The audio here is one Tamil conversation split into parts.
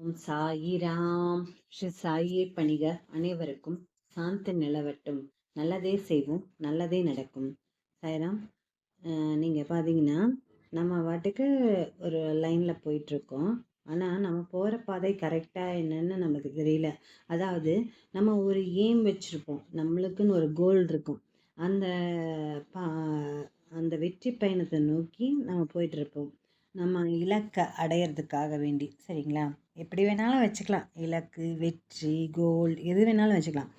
ஓம் சாயிராம் ஸ்ரீ சாயியை பணிக அனைவருக்கும் சாந்தி நிலவட்டும். நல்லதே செய்வோம் நல்லதே நடக்கும். சாயிராம் நீங்கள் பார்த்தீங்கன்னா நம்ம வாட்டுக்கு ஒரு லைனில் போயிட்டுருக்கோம். ஆனால் நம்ம போகிற பாதை கரெக்டாக என்னன்னு நமக்கு தெரியல. அதாவது நம்ம ஒரு ஏம் வச்சுருப்போம். நம்மளுக்குன்னு ஒரு கோல் இருக்கும். அந்த பா அந்த வெற்றி பயணத்தை நோக்கி நம்ம போயிட்டுருப்போம். நம்ம இலக்கை அடையிறதுக்காக வேண்டி. சரிங்களா? எப்படி வேணாலும் வச்சுக்கலாம். இலக்கு வெற்றி கோல் எது வேணாலும் வச்சுக்கலாம்.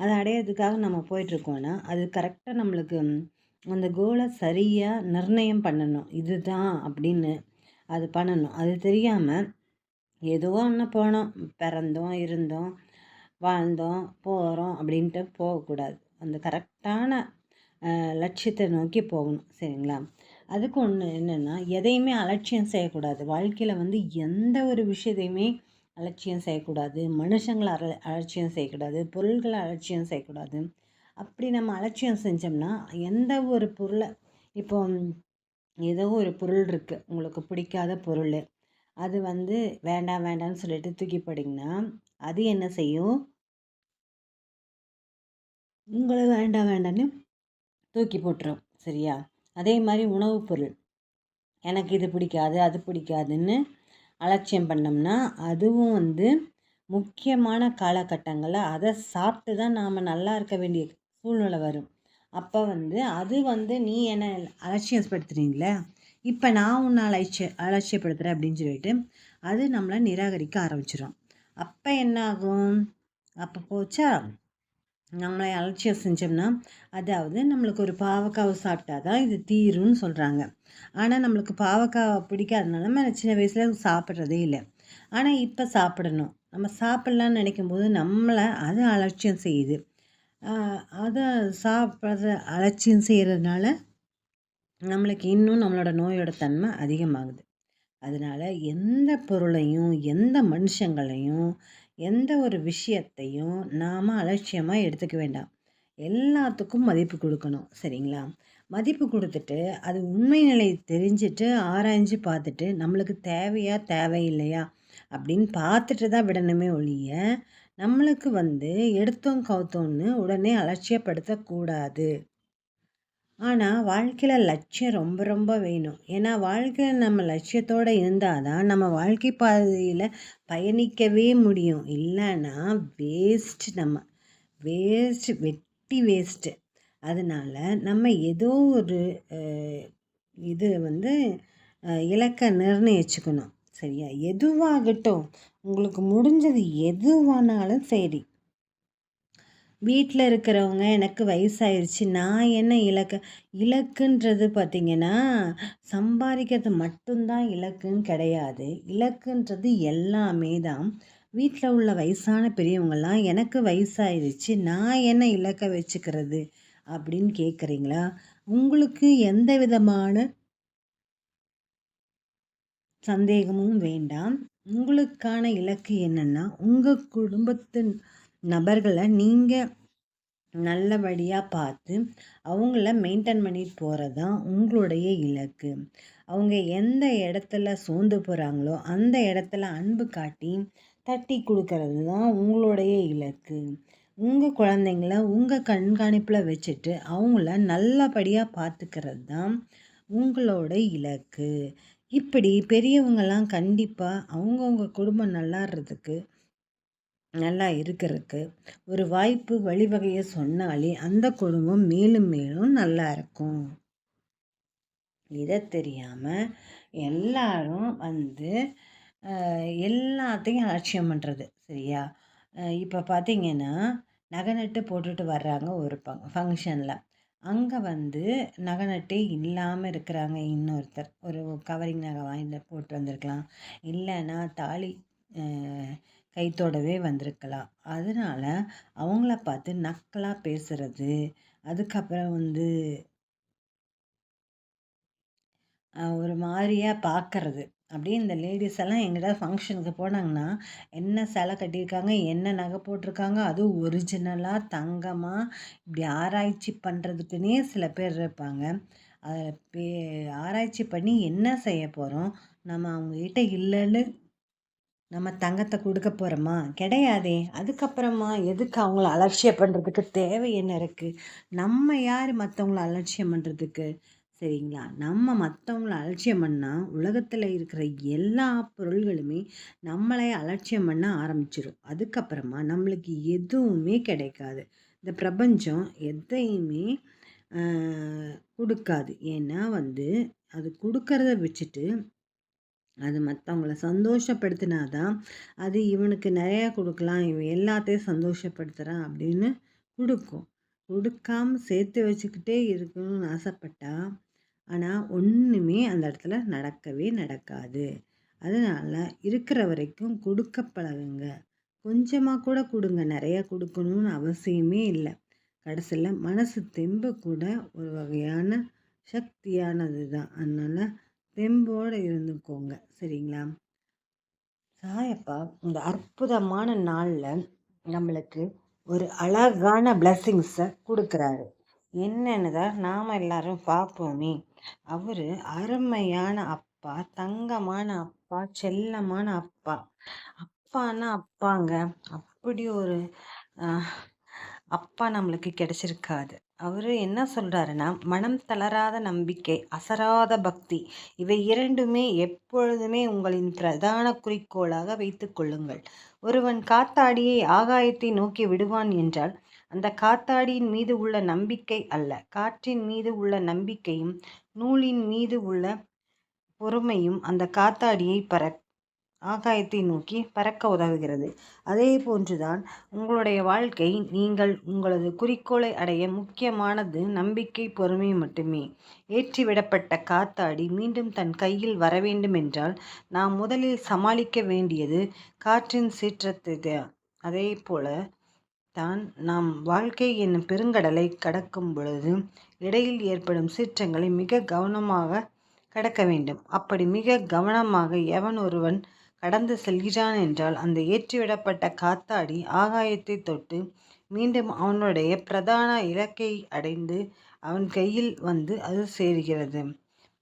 அதை அடையிறதுக்காக நம்ம போயிட்டுருக்கோன்னா அது கரெக்டாக நம்மளுக்கு அந்த கோலை சரியாக நிர்ணயம் பண்ணணும். இதுதான் அப்படின்னு அது பண்ணணும். அது தெரியாமல் ஏதோ ஒன்று போனோம். பிறந்தோம் இருந்தோம் வாழ்ந்தோம் போகிறோம் அப்படின்ட்டு போகக்கூடாது. அந்த கரெக்டான லட்சியத்தை நோக்கி போகணும். சரிங்களா? அதுக்கு ஒன்று என்னென்னா எதையுமே அலட்சியம் செய்யக்கூடாது. வாழ்க்கையில் வந்து எந்த ஒரு விஷயத்தையுமே அலட்சியம் செய்யக்கூடாது. மனுஷங்களை அல அலட்சியம் செய்யக்கூடாது. பொருள்களை அலட்சியம் செய்யக்கூடாது. அப்படி நம்ம அலட்சியம் செஞ்சோம்னா எந்த ஒரு பொருளை இப்போ ஏதோ ஒரு பொருள் இருக்குது உங்களுக்கு பிடிக்காத பொருள். அது வந்து வேண்டாம் வேண்டாம்னு சொல்லிட்டு தூக்கி போட்டிங்கன்னா அது என்ன செய்யும்? உங்களை வேண்டாம் வேண்டாம்னு தூக்கி போட்டுரும். சரியா? அதே மாதிரி உணவுப் பொருள். எனக்கு இது பிடிக்காது அது பிடிக்காதுன்னு அலட்சியம் பண்ணோம்னா அதுவும் வந்து முக்கியமான காலகட்டங்களில் அதை சாப்பிட்டு தான் நாம் நல்லா இருக்க வேண்டிய சூழ்நிலை வரும். அப்போ வந்து அது வந்து நீ என்ன அலட்சியப்படுத்துறீங்களே? இப்போ நான் உன்னை அலட்சிய அலட்சியப்படுத்துகிறேன் அப்படின்னு சொல்லிட்டு அது நம்மளை நிராகரிக்க ஆரம்பிச்சிடும் அப்போ என்ன ஆகும்? அப்போ போச்சா? நம்மளை அலட்சியம் செஞ்சோம்னா அதாவது நம்மளுக்கு ஒரு பாவக்காவை சாப்பிட்டா தான் இது தீரும்னு சொல்கிறாங்க ஆனால் நம்மளுக்கு பாவக்காவை பிடிக்காதனால நம்ம சின்ன வயசில் சாப்பிட்றதே இல்லை. ஆனால் இப்போ சாப்பிடணும். நம்ம சாப்பிட்லான்னு நினைக்கும் போது நம்மளை அது அலட்சியம் செய்யுது. அதை சாப்பிட்றத அலட்சியம் செய்கிறதுனால நம்மளுக்கு இன்னும் நம்மளோட நோயோட தன்மை அதிகமாகுது. அதனால் எந்த பொருளையும் எந்த மனுஷங்களையும் எந்த ஒரு விஷயத்தையும் நாம் அலட்சியமாக எடுத்துக்க வேண்டாம். எல்லாத்துக்கும் மதிப்பு கொடுக்கணும். சரிங்களா? மதிப்பு கொடுத்துட்டு அது உண்மை நிலை தெரிஞ்சுட்டு ஆராய்ஞ்சு பார்த்துட்டு நம்மளுக்கு தேவையா தேவையில்லையா அப்படின்னு பார்த்துட்டு தான் விடணுமே ஒழிய நம்மளுக்கு வந்து எடுத்தோம் கவுத்தோன்னு உடனே அலட்சியப்படுத்தக்கூடாது. ஆனால் வாழ்க்கையில் லட்சியம் ரொம்ப ரொம்ப வேணும். ஏன்னா வாழ்க்கையில் நம்ம லட்சியத்தோடு இருந்தால் தான் நம்ம வாழ்க்கை பாதையில் பயணிக்கவே முடியும். இல்லைன்னா வேஸ்ட் நம்ம வேஸ்ட் வெட்டி வேஸ்ட்டு அதனால் நம்ம ஏதோ ஒரு இது வந்து இலக்கை நிர்ணயிச்சுக்கணும். சரியா? எதுவாகட்டும் உங்களுக்கு முடிஞ்சது எதுவானாலும் சரி. வீட்டில் இருக்கிறவங்க எனக்கு வயசாயிருச்சு நான் என்ன இலக்கு இலக்குன்றது பார்த்திங்கன்னா சம்பாதிக்கிறது மட்டும்தான் இலக்குன்னு கிடையாது. இலக்குன்றது எல்லாமே தான். வீட்டில் உள்ள வயசான பெரியவங்கள்லாம் எனக்கு வயசாயிருச்சு நான் என்ன இலக்கை வச்சுக்கிறது அப்படின்னு கேட்குறீங்களா உங்களுக்கு எந்த விதமான சந்தேகமும் வேண்டாம். உங்களுக்கான இலக்கு என்னென்னா உங்கள் குடும்பத்தின் நபர்களை நீங்கள் நல்லபடியாக பார்த்து அவங்கள மெயின்டைன் பண்ணிட்டு போகிறது தான் உங்களுடைய இலக்கு. அவங்க எந்த இடத்துல சோர்ந்து போகிறாங்களோ அந்த இடத்துல அன்பு காட்டி தட்டி கொடுக்கறது தான் உங்களுடைய இலக்கு. உங்கள் குழந்தைங்கள உங்கள் கண்காணிப்பில் வச்சுட்டு அவங்கள நல்லபடியாக பார்த்துக்கிறது தான் உங்களோட இலக்கு. இப்படி பெரியவங்கெல்லாம் கண்டிப்பாக அவங்கவுங்க குடும்பம் நல்லாடுறதுக்கு நல்லா இருக்கிறதுக்கு ஒரு வாய்ப்பு வழிவகையை சொன்னாலே அந்த குடும்பம் மேலும் மேலும் நல்லா இருக்கும். இதை தெரியாமல் எல்லாரும் வந்து எல்லாத்தையும் அலட்சியம் பண்ணுறது சரியா? இப்போ பார்த்தீங்கன்னா நகை நட்டு போட்டுட்டு வர்றாங்க ஒரு ஃபங்க்ஷனில் அங்கே வந்து நகை நட்டே இல்லாமல் இருக்கிறாங்க இன்னொருத்தர். ஒரு கவரிங் நகை வாங்கி போட்டு வந்திருக்கலாம். இல்லைன்னா தாலி கைத்தோடவே வந்திருக்கலாம். அதனால் அவங்கள பார்த்து நக்கலாக பேசுகிறது அதுக்கப்புறம் வந்து ஒரு மாதிரியாக பார்க்கறது. அப்படியே இந்த லேடிஸ் எல்லாம் எங்கிட்ட ஃபங்க்ஷனுக்கு போனாங்கன்னா என்ன சிலை கட்டியிருக்காங்க என்ன நகை போட்டிருக்காங்க அதுவும் ஒரிஜினலாக தங்கமாக இப்படி ஆராய்ச்சி பண்ணுறதுக்குன்னே சில பேர் இருப்பாங்க. அதில் பே ஆராய்ச்சி பண்ணி என்ன செய்ய போகிறோம் நம்ம அவங்கக்கிட்ட இல்லைன்னு நம்ம தங்கத்தை கொடுக்க போகிறோமா கிடையாதே. அதுக்கப்புறமா எதுக்கு அவங்கள அலட்சியம் பண்ணுறதுக்கு தேவை என்ன இருக்குது நம்ம யார் மற்றவங்கள அலட்சியம் பண்ணுறதுக்கு சரிங்களா? நம்ம மற்றவங்கள அலட்சியம் பண்ணால் உலகத்தில் இருக்கிற எல்லா பொருள்களுமே நம்மளே அலட்சியம் பண்ண ஆரம்பிச்சிடும் அதுக்கப்புறமா நம்மளுக்கு எதுவுமே கிடைக்காது. இந்த பிரபஞ்சம் எதையுமே கொடுக்காது. ஏன்னா வந்து அது கொடுக்கறத வச்சுட்டு அது மற்றவங்கள சந்தோஷப்படுத்தினா தான் அது இவனுக்கு நிறையா கொடுக்கலாம் இவன் எல்லாத்தையும் சந்தோஷப்படுத்துகிறான் அப்படின்னு கொடுக்கும். கொடுக்காம சேர்த்து வச்சுக்கிட்டே இருக்கணும்னு ஆசைப்பட்டா ஆனால் ஒன்றுமே அந்த இடத்துல நடக்கவே நடக்காது. அதனால் இருக்கிற வரைக்கும் கொடுக்க பழகுங்க. கொஞ்சமாக கூட கொடுங்க நிறையா கொடுக்கணும்னு அவசியமே இல்லை. கடைசியில் மனசு தெம்பு கூட ஒரு வகையான சக்தியானது தான் அதனால் தெம்போடு இருந்துக்கோங்க. சரிங்களா? சாயப்பா இந்த அற்புதமான நாளில் நம்மளுக்கு ஒரு அழகான பிளஸ்ஸிங்ஸை கொடுக்குறாரு. என்னென்னு தான் நாம் எல்லாரும் பார்ப்போமே அவர் அருமையான அப்பா தங்கமான அப்பா செல்லமான அப்பா. அப்பான்னா அப்பாங்க. அப்படி ஒரு அப்பா நம்மளுக்கு கிடைச்சிருக்காது. அவர் என்ன சொல்கிறாருன்னா மனம் தளராத நம்பிக்கை அசராத பக்தி இவை இரண்டுமே எப்பொழுதுமே உங்களின் பிரதான குறிக்கோளாக வைத்து கொள்ளுங்கள். ஒருவன் காத்தாடியை ஆகாயத்தை நோக்கி விடுவான் என்றால் அந்த காத்தாடியின் மீது உள்ள நம்பிக்கை அல்ல. காற்றின் மீது உள்ள நம்பிக்கையும் நூலின் மீது உள்ள பொறுமையும் அந்த காத்தாடியை பற ஆகாயத்தை நோக்கி பறக்க உதவுகிறது. அதே போன்றுதான் உங்களுடைய வாழ்க்கை நீங்கள் உங்களது குறிக்கோளை அடைய முக்கியமானது நம்பிக்கை பொறுமை மட்டுமே. ஏற்றிவிடப்பட்ட காத்தாடி மீண்டும் தன் கையில் வர வேண்டும் என்றால் நாம் முதலில் சமாளிக்க வேண்டியது காற்றின் சீற்றத்தை அதே போல தான் நாம் வாழ்க்கை என்னும் பெருங்கடலை கடக்கும் பொழுது இடையில் ஏற்படும் சீற்றங்களை மிக கவனமாக கடக்க வேண்டும். அப்படி மிக கவனமாக எவன் ஒருவன் கடந்து செல்கிறான் என்றால் அந்த ஏற்றிவிடப்பட்ட காத்தாடி ஆகாயத்தை தொட்டு மீண்டும் அவனுடைய பிரதான இலக்கை அடைந்து அவன் கையில் வந்து அது சேர்கிறது.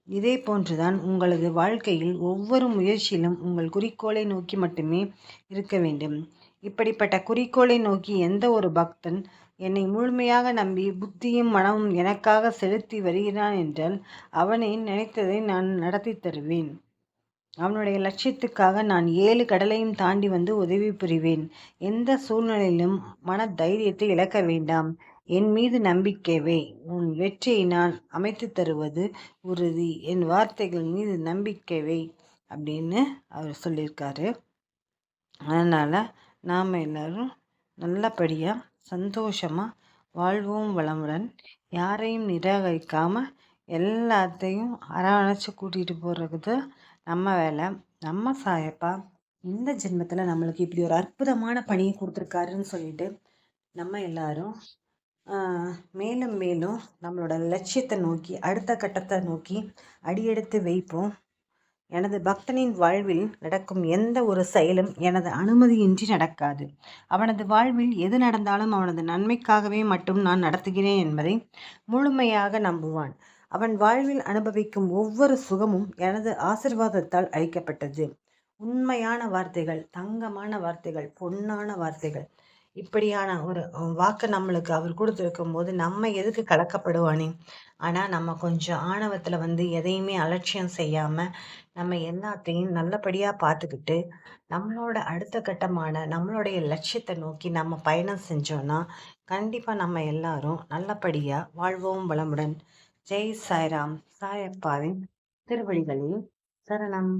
இதே போன்றுதான் உங்களது வாழ்க்கையில் ஒவ்வொரு முயற்சியிலும் உங்கள் குறிக்கோளை நோக்கி மட்டுமே இருக்க வேண்டும். இப்படிப்பட்ட குறிக்கோளை நோக்கி எந்த ஒரு பக்தன் என்னை முழுமையாக நம்பி புத்தியும் மனமும் எனக்காக செலுத்தி வருகிறான் என்றால் அவனை நினைத்ததை நான் நடத்தி தருவேன். அவனுடைய லட்சியத்துக்காக நான் ஏழு கடலையும் தாண்டி வந்து உதவி புரிவேன். எந்த சூழ்நிலையிலும் மன தைரியத்தை இழக்க வேண்டாம். என் மீது நம்பிக்கைவை உன் வெற்றியை நான் அமைத்து தருவது உறுதி. என் வார்த்தைகள் மீது நம்பிக்கைவை அப்படின்னு அவர் சொல்லியிருக்காரு. அதனால் நாம் எல்லோரும் நல்லபடியாக சந்தோஷமாக வாழ்வோம் வளமுடன். யாரையும் நிராகரிக்காமல் எல்லாத்தையும் அரவணைச்சு கூட்டிகிட்டு போகிறது நம்ம வேலை நம்ம சாயப்பா இந்த ஜென்மத்தில் நம்மளுக்கு இப்படி ஒரு அற்புதமான பணியை கொடுத்துருக்காருன்னு சொல்லிட்டு நம்ம எல்லாரும் மேலும் மேலும் நம்மளோட லட்சியத்தை நோக்கி அடுத்த கட்டத்தை நோக்கி அடியெடுத்து வைப்போம். எனது பக்தனின் வாழ்வில் நடக்கும் எந்த ஒரு செயலும் எனது அனுமதியின்றி நடக்காது. அவனது வாழ்வில் எது நடந்தாலும் அவனது நன்மைக்காகவே மட்டும் நான் நடத்துகிறேன் என்பதை முழுமையாக நம்புவான். அவன் வாழ்வில் அனுபவிக்கும் ஒவ்வொரு சுகமும் எனது ஆசிர்வாதத்தால் அளிக்கப்பட்டது. உண்மையான வார்த்தைகள் தங்கமான வார்த்தைகள் பொன்னான வார்த்தைகள். இப்படியான ஒரு வாக்கு நம்மளுக்கு அவர் கொடுத்துருக்கும் போது நம்ம எதுக்கு கலக்கப்படுவானே? ஆனால் நம்ம கொஞ்சம் ஆணவத்தில் வந்து எதையுமே அலட்சியம் செய்யாமல் நம்ம எல்லாத்தையும் நல்லபடியாக பார்த்துக்கிட்டு நம்மளோட அடுத்த கட்டமான நம்மளுடைய லட்சியத்தை நோக்கி நம்ம பயணம் செஞ்சோன்னா கண்டிப்பாக நம்ம எல்லாரும் நல்லபடியாக வாழ்வோம் வளமுடன். ஜெய் சாய்ராம் சாயப்பாவின் திருவழிகளில் சரணம்.